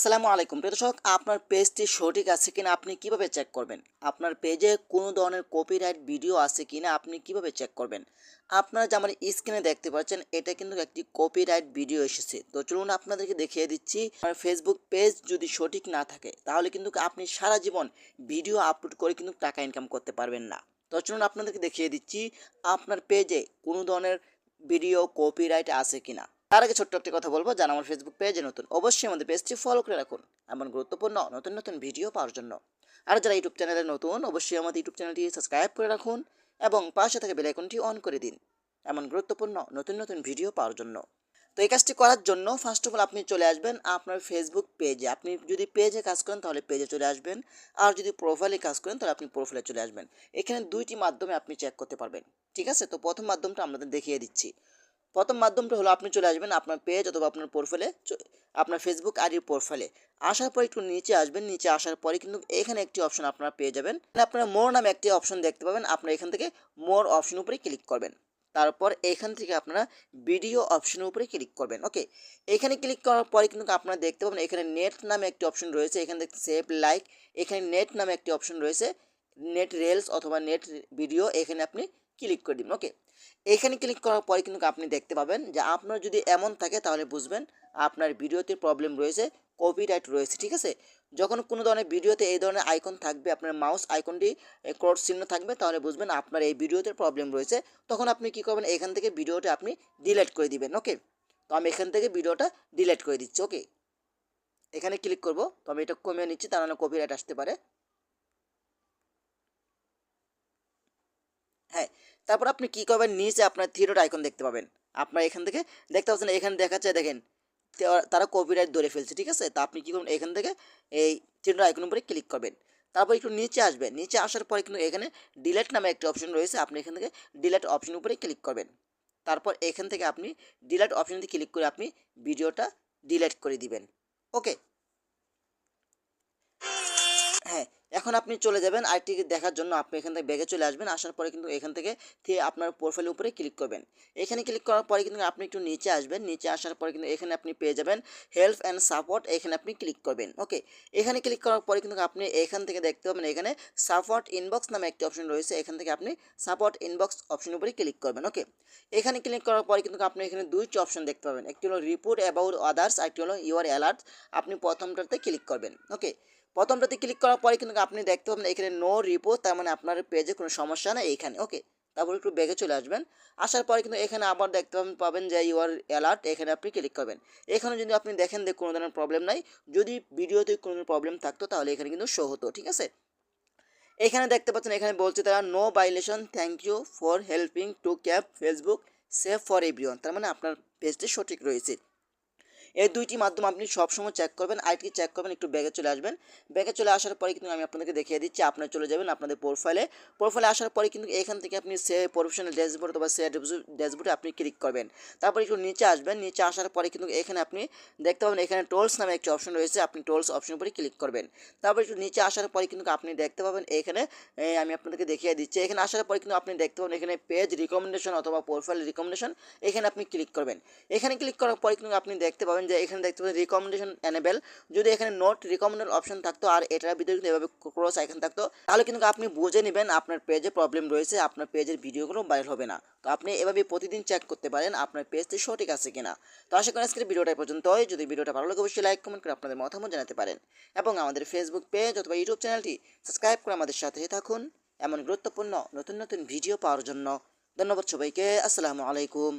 আসসালামু আলাইকুম। প্রিয় দর্শক, আপনার পেজটি সঠিক আছে কিনা আপনি কীভাবে চেক করবেন? আপনার পেজে কোনো ধরনের কপিরাইট ভিডিও আছে কিনা আপনি কীভাবে চেক করবেন? আপনারা যে আমার স্ক্রিনে দেখতে পাচ্ছেন, এটা কিন্তু একটি কপিরাইট ভিডিও এসেছে। তো চলুন আপনাদেরকে দেখিয়ে দিচ্ছি, আমার ফেসবুক পেজ যদি সঠিক না থাকে, তাহলে কিন্তু আপনি সারা জীবন ভিডিও আপলোড করে কিন্তু টাকা ইনকাম করতে পারবেন না। তো চলুন আপনাদেরকে দেখিয়ে দিচ্ছি, আপনার পেজে কোনো ধরনের ভিডিও কপিরাইট আছে কিনা। তার আগে ছোট্ট একটি কথা বলব যারা আমার ফেসবুক পেজে নতুন। অবশ্যই আমাদের পেজটি ফলো করে রাখুন। এমন গুরুত্বপূর্ণ, নতুন নতুন ভিডিও পাওয়ার জন্য। আর যারা ইউটিউব চ্যানেলে নতুন, অবশ্যই আমাদের ইউটিউব চ্যানেলটি সাবস্ক্রাইব করে রাখুন এবং পাশে থাকা বেল আইকনটি অন করে দিন। এমন গুরুত্বপূর্ণ, নতুন নতুন ভিডিও পাওয়ার জন্য। তো এই কাজটি করার জন্য ফার্স্ট অফ অল আপনি চলে আসবেন আপনার ফেসবুক পেজে আপনি যদি পেজে কাজ করেন তাহলে পেজে চলে আসবেন। আর যদি প্রোফাইলে কাজ করেন তাহলে আপনি প্রোফাইলে চলে আসবেন। এখানে দুইটি মাধ্যমে আপনি চেক করতে পারবেন। ঠিক আছে? তো প্রথম মাধ্যমটা আমাদের দেখিয়ে দিচ্ছি। প্রথম মাধ্যমটা হলো আপনি চলে আসবেন আপনার পেজ অথবা আপনার প্রোফাইলে আপনার ফেসবুক আইডির প্রোফাইলে আসার পর একটু নিচে আসবেন, নিচে আসার পরে কিন্তু এখানে একটি অপশন আপনারা পেয়ে যাবেন। আপনারা মোর নামে একটি অপশন দেখতে পাবেন, আপনারা এখান থেকে মোর অপশন উপরে ক্লিক করবেন। তারপর এখান থেকে আপনারা ভিডিও অপশনের উপরে ক্লিক করবেন ওকে এখানে ক্লিক করার পরে কিন্তু আপনারা দেখতে পাবেন এখানে নেট নামে একটি অপশন রয়েছে, এখানে দেখতে সেভ লাইক এখানে নেট নামে একটি অপশন রয়েছে নেট রেলস অথবা নেট ভিডিও এখানে আপনি ক্লিক করে দিন ওকে এখানে ক্লিক করার পরে কিন্তু আপনি দেখতে পাবেন যে আপনার যদি এমন থাকে তাহলে বুঝবেন আপনার ভিডিওতে প্রবলেম রয়েছে কপিরাইট রয়েছে, ঠিক আছে? যখন কোনো ধরনের ভিডিওতে এই ধরনের আইকন থাকবে, আপনার মাউস আইকনটি ক্রস চিহ্ন থাকবে, তাহলে বুঝবেন আপনার এই ভিডিওতে প্রবলেম রয়েছে। তখন আপনি কি করবেন, এখান থেকে ভিডিওটা আপনি ডিলিট করে দিবেন ওকে তো আমি এখান থেকে ভিডিওটা ডিলেট করে দিচ্ছি ওকে এখানে ক্লিক করব, তো আমি এটা কমিয়ে নিচ্ছি তার মানে কপিরাইট আসতে পারে। হ্যাঁ তারপর আপনি কি করবেন? নিচে আপনার থ্রি আইকন দেখতে পাবেন। আপনার এখান থেকে দেখতে পাচ্ছেন, এখানে দেখাচ্ছে, দেখেন, তারা কপিরাইট ধরে ফেলছে, ঠিক আছে? তা আপনি কী করবেন? এখান থেকে এই থ্রি আইকন উপরে ক্লিক করবেন। তারপর একটু নিচে আসবেন নিচে আসার পরে কিন্তু এখানে ডিলেট নামে একটা অপশন রয়েছে। আপনি এখান থেকে ডিলেট অপশন উপরে ক্লিক করবেন। তারপর এখান থেকে আপনি ডিলেট অপশনতে ক্লিক করে আপনি ভিডিওটা ডিলেট করে দিবেন। ওকে হ্যাঁ এখন আপনি চলে যাবেন আইটি দেখার জন্য আপনি এখান থেকে ব্যাগে চলে আসবেন, আসার পরে কিন্তু এখান থেকে আপনার প্রোফাইলের উপরে ক্লিক করবেন। এখানে ক্লিক করার পরে কিন্তু আপনি একটু নিচে আসবেন, নিচে আসার পরে কিন্তু এখানে আপনি পেয়ে যাবেন হেল্প অ্যান্ড সাপোর্ট এখানে আপনি ক্লিক করবেন ওকে এখানে ক্লিক করার পরে কিন্তু আপনি এখান থেকে দেখতে পাবেন এখানে সাপোর্ট ইনবক্স নামে একটি অপশন রয়েছে, এখান থেকে আপনি সাপোর্ট ইনবক্স অপশনের উপরে ক্লিক করবেন ওকে এখানে ক্লিক করার পরে কিন্তু আপনি এখানে দুইটি অপশন দেখতে পাবেন, একটি হলো রিপোর্ট অ্যাবাউট আদার্স আরেকটি হলো ইউর অ্যালার্ট আপনি প্রথমটাতে ক্লিক করবেন ওকে প্রথমটাতে ক্লিক করার পরে কিন্তু আপনি দেখতে পাবেন এখানে নো রিপোর্ট তার মানে আপনার পেজে কোনো সমস্যা নেই এখানে ওকে তারপর একটু ব্যাগে চলে আসবেন। আসার পরে কিন্তু এখানে আবার দেখতে পাবেন যে ইউর অ্যালার্ট এখানে আপনি ক্লিক করবেন। এখানে যদি আপনি দেখেন যে কোনো ধরনের প্রবলেম নাই, যদি ভিডিওতে কোনো প্রবলেম থাকতো তাহলে এখানে কিন্তু শো হতো, ঠিক আছে? এখানে দেখতে পাচ্ছেন, এখানে বলছে তারা no violation thank you for helping to keep Facebook safe for everyone তার মানে আপনার পেজটি সঠিক রয়েছে। এই দুইটি মাধ্যম আপনি সবসময় চেক করবেন আইটি চেক করবেন, একটু ব্যাগে চলে আসবেন। ব্যাগে চলে আসার পরে কিন্তু আমি আপনাদেরকে দেখিয়ে দিচ্ছি, আপনারা চলে যাবেন আপনাদের প্রোফাইলে প্রোফাইলে আসার পরে কিন্তু এখান থেকে আপনি সে প্রফেশনাল ড্যাশবোর্ড অথবা সে ড্যাশবোর্ডে আপনি ক্লিক করবেন। তারপর একটু নিচে আসবেন, নিচে আসার পরে কিন্তু এখানে আপনি দেখতে পাবেন, এখানে টোলস নামে একটি অপশন রয়েছে, আপনি টোলস অপশন উপরে ক্লিক করবেন। তারপর একটু নিচে আসার পরে কিন্তু আপনি দেখতে পাবেন, এখানে আমি আপনাদেরকে দেখিয়ে দিচ্ছি, এখানে আসার পরে কিন্তু আপনি দেখতে পাবেন, এখানে পেজ রিকমেন্ডেশন অথবা প্রোফাইল রিকমেন্ডেশন এখানে আপনি ক্লিক করবেন। এখানে ক্লিক করার পরে কিন্তু আপনি দেখতে পাবেন যে এখানে দেখতে পাবেন রিকমেন্ডেশন এনেবেল যদি এখানে নোট রিকমেন্ডেড অপশন থাকতো আর এটার ভিতরে কিন্তু এভাবে ক্রস আইকন থাকতো, তাহলে কিন্তু আপনি বুঝে নেবেন আপনার পেজে প্রবলেম রয়েছে, আপনার পেজের ভিডিওগুলো ভাইরাল হবে না। তো আপনি এভাবে প্রতিদিন চেক করতে পারেন আপনার পেজটি সঠিক আছে কিনা। তো আশা করি আজকের ভিডিওটা এই পর্যন্তই। যদি ভিডিওটা ভালো লাগে, অবশ্যই লাইক কমেন্ট করে আপনাদের মতামত জানাতে পারেন। এবং আমাদের ফেসবুক পেজ অথবা ইউটিউব চ্যানেলটি সাবস্ক্রাইব করে আমাদের সাথে থাকুন। এমন গুরুত্বপূর্ণ নতুন নতুন ভিডিও পাওয়ার জন্য। ধন্যবাদ সবাইকে। আসসালামু আলাইকুম।